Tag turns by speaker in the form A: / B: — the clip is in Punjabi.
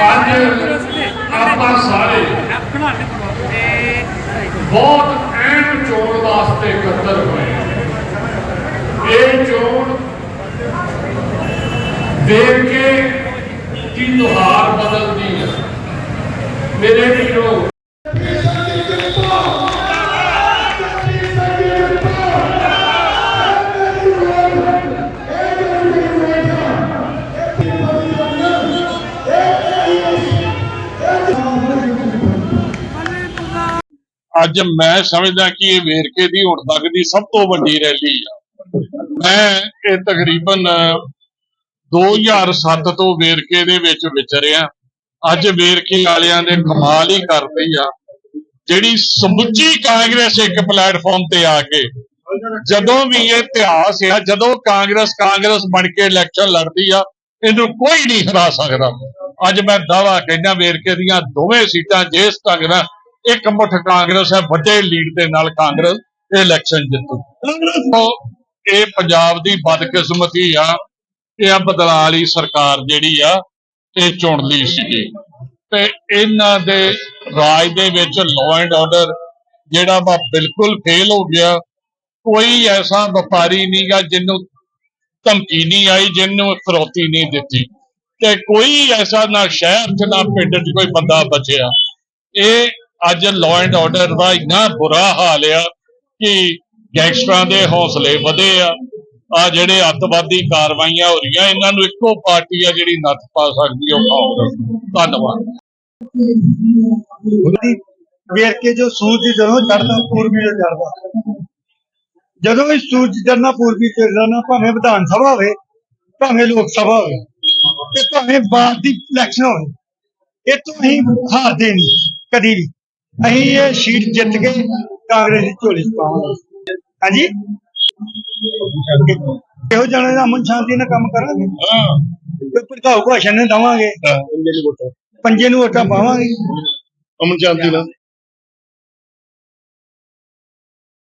A: ਅੱਜ ਆਪਾਂ ਸਾਰੇ ਬਹੁਤ ਅਹਿਮ ਚੋਣ ਵਾਸਤੇ ਇਕੱਤਰ ਹੋਏ ਇਹ ਚੋਣ ਦੇਖ ਕੇ ਕੀ ਨੁਹਾਰ ਬਦਲਦੀ ਹੈ। ਮੇਰੇ ਵੀਰੋ
B: ਅੱਜ ਮੈਂ ਸਮਝਦਾ ਕਿ ਇਹ ਵੇਰਕੇ ਦੀ ਹੁਣ ਤੱਕ ਦੀ ਸਭ ਤੋਂ ਵੱਡੀ ਰੈਲੀ ਆ। ਮੈਂ ਇਹ ਤਕਰੀਬਨ 2007 ਤੋਂ ਵੇਰਕੇ ਦੇ ਵਿੱਚ ਵਿਚਰਿਆ। ਅੱਜ ਵੇਰਕੇ ਵਾਲਿਆਂ ਨੇ ਕਮਾਲ ਹੀ ਕਰ ਲਈ ਆ। ਜਿਹੜੀ ਸਮੁੱਚੀ ਕਾਂਗਰਸ ਇੱਕ ਪਲੇਟਫਾਰਮ ਤੇ ਆ ਕੇ, ਜਦੋਂ ਵੀ ਇਹ ਇਤਿਹਾਸ ਆ, ਜਦੋਂ ਕਾਂਗਰਸ ਕਾਂਗਰਸ ਬਣ ਕੇ ਇਲੈਕਸ਼ਨ ਲੜਦੀ ਆ, ਇਹਨੂੰ ਕੋਈ ਨਹੀਂ ਹਰਾ ਸਕਦਾ। ਅੱਜ ਮੈਂ ਦਾਵਾ ਕਹਿੰਦਾ ਵੇਰਕੇ ਦੀਆਂ ਦੋਵੇਂ ਸੀਟਾਂ ਜਿਸ ਢੰਗ ਨਾਲ ਇੱਕ ਮੁੱਠ ਕਾਂਗਰਸ ਹੈ, ਵੱਡੇ ਲੀਡ ਦੇ ਨਾਲ ਕਾਂਗਰਸ ਇਹ ਇਲੈਕਸ਼ਨ ਜਿੱਤੂ ਇਹ ਪੰਜਾਬ ਦੀ ਬਦਕਿਸਮਤੀ ਆ, ਇਹ ਆ ਬਦਲਾਅ ਵਾਲੀ ਸਰਕਾਰ ਜਿਹੜੀ ਆ ਇਹ ਚੁਣ ਲਈ ਸੀਗੀ। ਤੇ ਇਹਨਾਂ ਦੇ ਰਾਜ ਦੇ ਵਿੱਚ ਲਾਅ ਐਂਡ ਆਰਡਰ ਜਿਹੜਾ ਵਾ ਬਿਲਕੁਲ ਫੇਲ ਹੋ ਗਿਆ। ਕੋਈ ਐਸਾ ਵਪਾਰੀ ਨਹੀਂਗਾ ਜਿਹਨੂੰ ਧਮਕੀ ਨਹੀਂ ਆਈ, ਜਿਹਨੂੰ ਫਰੋਤੀ ਨਹੀਂ ਦਿੱਤੀ। ਤੇ ਕੋਈ ਐਸਾ ਨਾ ਸ਼ਹਿਰ ਚ ਨਾ ਪਿੰਡ ਚ ਕੋਈ ਬੰਦਾ ਬਚਿਆ। ਇਹ ਅੱਜ ਲਾਅ ਐਂਡ ਆਰਡਰ ਦਾ ਇੰਨਾ ਬੁਰਾ ਹਾਲ ਆ ਕਿ ਗੈਂਗਸਟਰਾਂ ਦੇ ਹੌਸਲੇ ਵਧੇ ਆ। ਆ ਜਿਹੜੇ ਅੱਤਵਾਦੀ ਕਾਰਵਾਈਆਂ ਹੋ ਰਹੀਆਂ, ਇਹਨਾਂ ਨੂੰ ਇੱਕੋ ਪਾਰਟੀ ਆ ਜਿਹੜੀ ਨੱਥ ਪਾ ਸਕਦੀ ਉਹ ਕਾਂਗਰਸ ਧੰਨਵਾਦ।
C: ਵੇਖ ਕੇ ਜੋ ਸੂਰਜ ਜਦੋਂ ਚੜਦਾ ਪੂਰਬੀ ਤੋਂ ਚੜਦਾ ਜਦੋਂ ਵੀ ਸੂਰਜ ਚੜਨਾ ਪੂਰਬੀ ਤੋਂ ਜਾਣਾ ਭਾਵੇਂ ਵਿਧਾਨ ਸਭਾ ਹੋਵੇ, ਭਾਵੇਂ ਲੋਕ ਸਭਾ ਹੋਵੇ, ਤੇ ਭਾਵੇਂ ਬਾਅਦ ਦੀ ਇਲੈਕਸ਼ਨ ਹੋਵੇ, ਇਹ ਤੋਂ ਹੀ ਹਾਰ ਦੇਣੀ ਕਦੀ ਵੀ। ਅਸੀਂ ਇਹ ਸੀਟ ਜਿੱਤ ਕੇ ਕਾਂਗਰਸ ਦੀ ਝੋਲੀ ਚ ਪਾਵਾਂਗੇ। ਹਾਂਜੀ? ਇਹੋ ਜਣੇ ਦਾ ਅਮਨ ਸ਼ਾਂਤੀ ਨਾਲ ਕੰਮ ਕਰਾਂਗੇ।
B: ਹਾਂ
C: ਤੇ ਭੜਕਾਊ ਭਾਸ਼ਣ ਨੇ ਦਵਾਂਗੇ। ਪੰਜੇ ਨੂੰ ਵੋਟਾਂ ਪਾਵਾਂਗੇ।
D: ਅਮਨ ਸ਼ਾਂਤੀ ਨਾਲ।